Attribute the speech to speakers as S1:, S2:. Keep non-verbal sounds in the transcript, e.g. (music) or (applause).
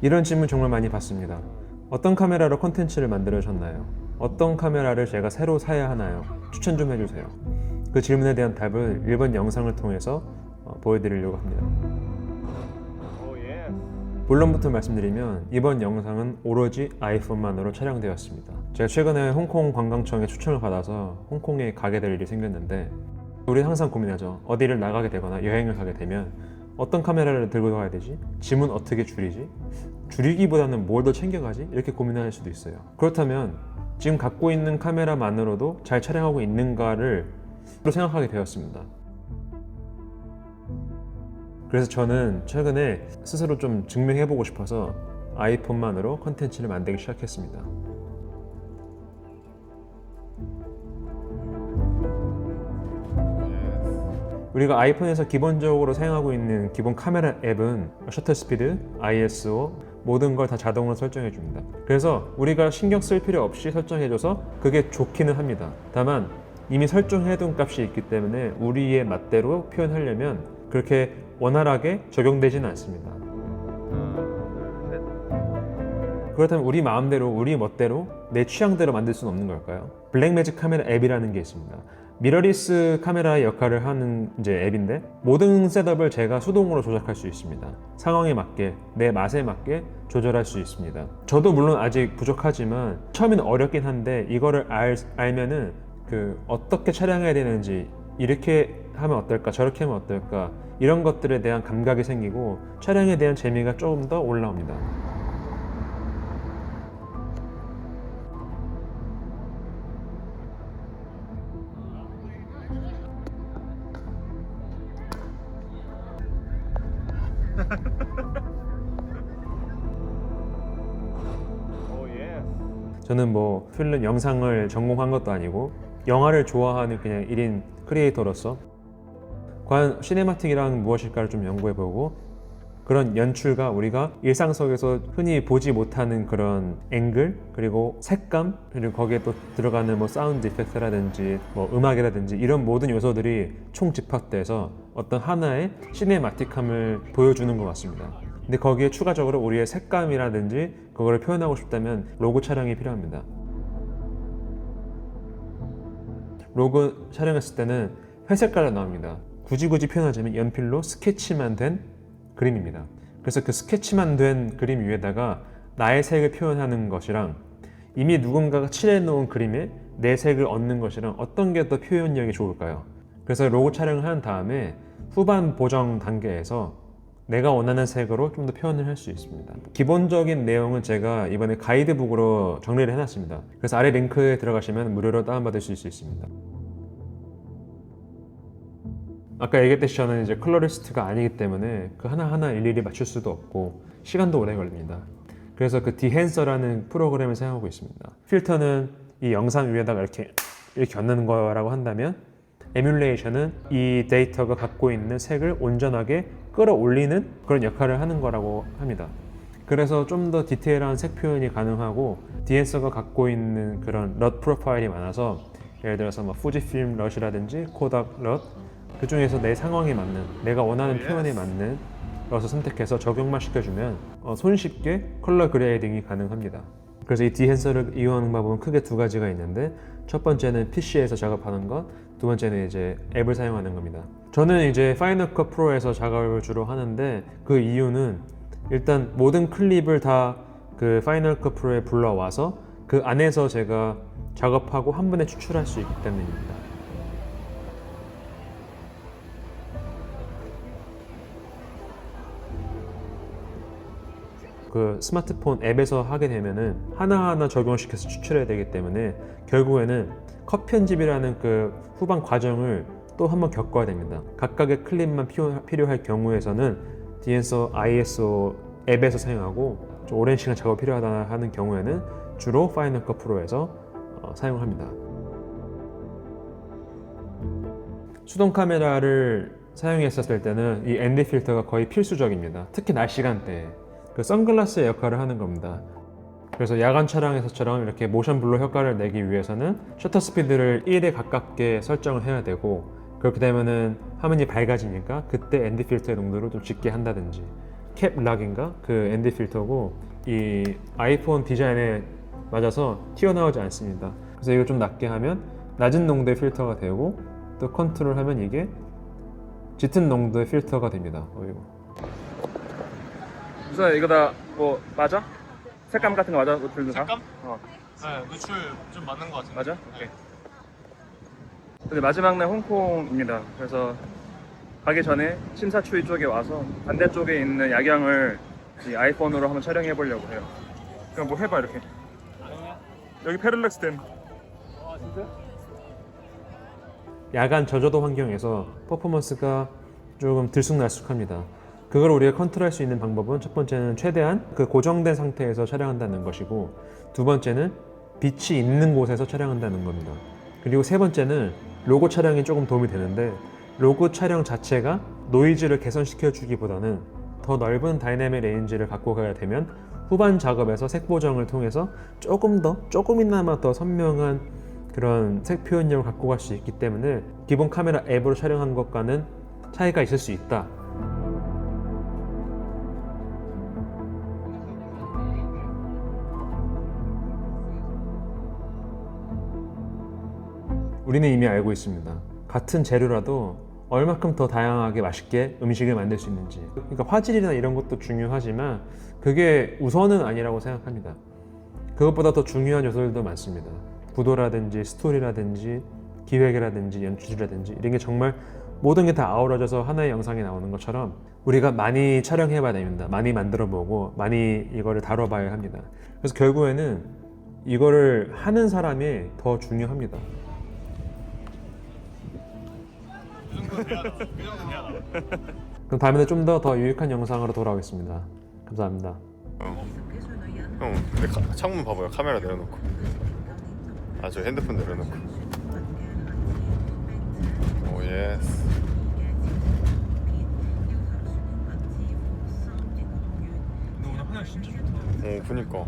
S1: 이런 질문 정말 많이 받습니다. 어떤 카메라로 컨텐츠를 만들으셨나요? 어떤 카메라를 제가 새로 사야 하나요? 추천 좀 해주세요. 그 질문에 대한 답을 이번 영상을 통해서 어, 보여드리려고 합니다. 본론부터 말씀드리면 이번 영상은 오로지 아이폰만으로 촬영되었습니다. 제가 최근에 홍콩 관광청의 추천을 받아서 홍콩에 가게 될 일이 생겼는데 우리 항상 고민하죠. 어디를 나가게 되거나 여행을 가게 되면 어떤 카메라를 들고 가야 되지? 짐은 어떻게 줄이지? 줄이기보다는 뭘 더 챙겨가지? 이렇게 고민할 수도 있어요. 그렇다면 지금 갖고 있는 카메라만으로도 잘 촬영하고 있는가를 생각하게 되었습니다. 그래서 저는 최근에 스스로 좀 증명해보고 싶어서 아이폰만으로 컨텐츠를 만들기 시작했습니다. 우리가 아이폰에서 기본적으로 사용하고 있는 기본 카메라 앱은 셔터 스피드, ISO 모든 걸 다 자동으로 설정해 줍니다. 그래서 우리가 신경 쓸 필요 없이 설정해 줘서 그게 좋기는 합니다. 다만 이미 설정해 둔 값이 있기 때문에 우리의 맛대로 표현하려면 그렇게 원활하게 적용되지는 않습니다. 그렇다면 우리 마음대로 우리 멋대로 내 취향대로 만들 수는 없는 걸까요? 블랙매직 카메라 앱이라는 게 있습니다. 미러리스 카메라의 역할을 하는 이제 앱인데 모든 셋업을 제가 수동으로 조작할 수 있습니다. 상황에 맞게 내 맛에 맞게 조절할 수 있습니다. 저도 물론 아직 부족하지만 처음에는 어렵긴 한데 이거를 알, 알면은 그 어떻게 촬영해야 되는지 이렇게 하면 어떨까 저렇게 하면 어떨까 이런 것들에 대한 감각이 생기고 촬영에 대한 재미가 조금 더 올라옵니다. (laughs) 저는 뭐 필름 영상을 전공한 것도 아니고 영화를 좋아하는 그냥 1인 크리에이터로서 과연 시네마틱이란 무엇일까를 좀 연구해보고 그런 연출과 우리가 일상 속에서 흔히 보지 못하는 그런 앵글 그리고 색감 그리고 거기에 또 들어가는 뭐 사운드 이펙트라든지 뭐 음악이라든지 이런 모든 요소들이 총 집합돼서 어떤 하나의 시네마틱함을 보여주는 것 같습니다. 근데 거기에 추가적으로 우리의 색감이라든지 그거를 표현하고 싶다면 로고 촬영이 필요합니다. 로고 촬영했을 때는 회색깔로 나옵니다. 굳이 굳이 표현하자면 연필로 스케치만 된 그림입니다. 그래서 그 스케치만 된 그림 위에다가 나의 색을 표현하는 것이랑 이미 누군가가 칠해 놓은 그림에 내 색을 얻는 것이랑 어떤 게 더 표현력이 좋을까요? 그래서 로고 촬영을 한 다음에 후반 보정 단계에서 내가 원하는 색으로 좀 더 표현을 할 수 있습니다. 기본적인 내용은 제가 이번에 가이드북으로 정리를 해놨습니다. 그래서 아래 링크에 들어가시면 무료로 다운받을 수 있습니다. 아까 얘기했듯이 저는 이제 컬러리스트가 아니기 때문에 그 하나하나 일일이 맞출 수도 없고 시간도 오래 걸립니다. 그래서 그 디헨서라는 프로그램을 사용하고 있습니다. 필터는 이 영상 위에다가 이렇게 이렇게 얹는 거라고 한다면 에뮬레이션은 이 데이터가 갖고 있는 색을 온전하게 끌어올리는 그런 역할을 하는 거라고 합니다. 그래서 좀 더 디테일한 색 표현이 가능하고 디엔서가 갖고 있는 그런 럿 프로파일이 많아서 예를 들어서 뭐 fujiFilm 럿이라든지 코닥 럿 그 중에서 내 상황에 맞는 내가 원하는 표현에 맞는 럿을 선택해서 적용만 시켜주면 어, 손쉽게 컬러 그레이딩이 가능합니다. 그래서 이 디헨서를 이용하는 방법은 크게 두 가지가 있는데 첫 번째는 PC에서 작업하는 것, 두 번째는 이제 앱을 사용하는 겁니다. 저는 이제 파이널 컷 프로에서 작업을 주로 하는데 그 이유는 일단 모든 클립을 다 그 파이널 컷 프로에 불러와서 그 안에서 제가 작업하고 한 번에 추출할 수 있기 때문입니다. 그 스마트폰 앱에서 하게 되면은 하나하나 적용시켜서 추출해야 되기 때문에 결국에는 컷 편집이라는 그 후반 과정을 또 한번 겪어야 됩니다. 각각의 클립만 필요- 필요할 경우에서는 디엔서 ISO 앱에서 사용하고 좀 오랜 시간 작업 필요하다 하는 경우에는 주로 파이널 컷 프로에서 어, 사용을 합니다. 수동 카메라를 사용했었을 때는 이 ND 필터가 거의 필수적입니다. 특히 낮 시간대에 그 선글라스의 역할을 하는 겁니다. 그래서 야간 촬영에서처럼 이렇게 모션 블러 효과를 내기 위해서는 셔터 스피드를 1에 가깝게 설정을 해야 되고 그렇게 되면은 화면이 밝아지니까 그때 ND 필터의 농도를 좀 짙게 한다든지 캡 락인가 그 ND 필터고 이 아이폰 디자인에 맞아서 튀어나오지 않습니다. 그래서 이거 좀 낮게 하면 낮은 농도의 필터가 되고 또 컨트롤하면 이게 짙은 농도의 필터가 됩니다. 어이구.
S2: 우선 이거 다 뭐 맞아? 색감 같은 거 맞아? 노출도 다?
S3: 색감?
S2: 어
S3: 네, 노출 좀 맞는 것 같은데.
S2: 맞아? 오케이. 근데 마지막 날 홍콩입니다. 그래서 가기 전에 심사추이 쪽에 와서 반대쪽에 있는 야경을 이 아이폰으로 한번 촬영해 보려고 해요. 그럼 뭐 해봐 이렇게. 여기 패럴렉스 된. 아 진짜?
S1: 야간 저조도 환경에서 퍼포먼스가 조금 들쑥날쑥합니다. 그걸 우리가 컨트롤할 수 있는 방법은 첫 번째는 최대한 그 고정된 상태에서 촬영한다는 것이고 두 번째는 빛이 있는 곳에서 촬영한다는 겁니다. 그리고 세 번째는 로고 촬영이 조금 도움이 되는데 로고 촬영 자체가 노이즈를 개선시켜 주기보다는 더 넓은 다이내믹 레인지를 갖고 가야 되면 후반 작업에서 색 보정을 통해서 조금 더 조금이나마 더 선명한 그런 색 표현력을 갖고 갈 수 있기 때문에 기본 카메라 앱으로 촬영한 것과는 차이가 있을 수 있다. 우리는 이미 알고 있습니다. 같은 재료라도 얼마큼 더 다양하게 맛있게 음식을 만들 수 있는지. 그러니까 화질이나 이런 것도 중요하지만 그게 우선은 아니라고 생각합니다. 그것보다 더 중요한 요소들도 많습니다. 구도라든지 스토리라든지 기획이라든지 연출이라든지 이런 게 정말 모든 게 다 아우러져서 하나의 영상이 나오는 것처럼 우리가 많이 촬영해봐야 됩니다. 많이 만들어보고 많이 이거를 다뤄봐야 합니다. 그래서 결국에는 이거를 하는 사람이 더 중요합니다.
S3: 그. 그.
S1: 그럼 다음에는 좀 더 더 유익한 영상으로 돌아오겠습니다. 감사합니다.
S4: 형, 근데 가- 창문 봐봐요. 카메라 내려놓고. 아, 저 핸드폰 내려놓고. 오, 예스.
S3: 근데 오늘 화장 진짜 좋다.
S4: 오, 그니까.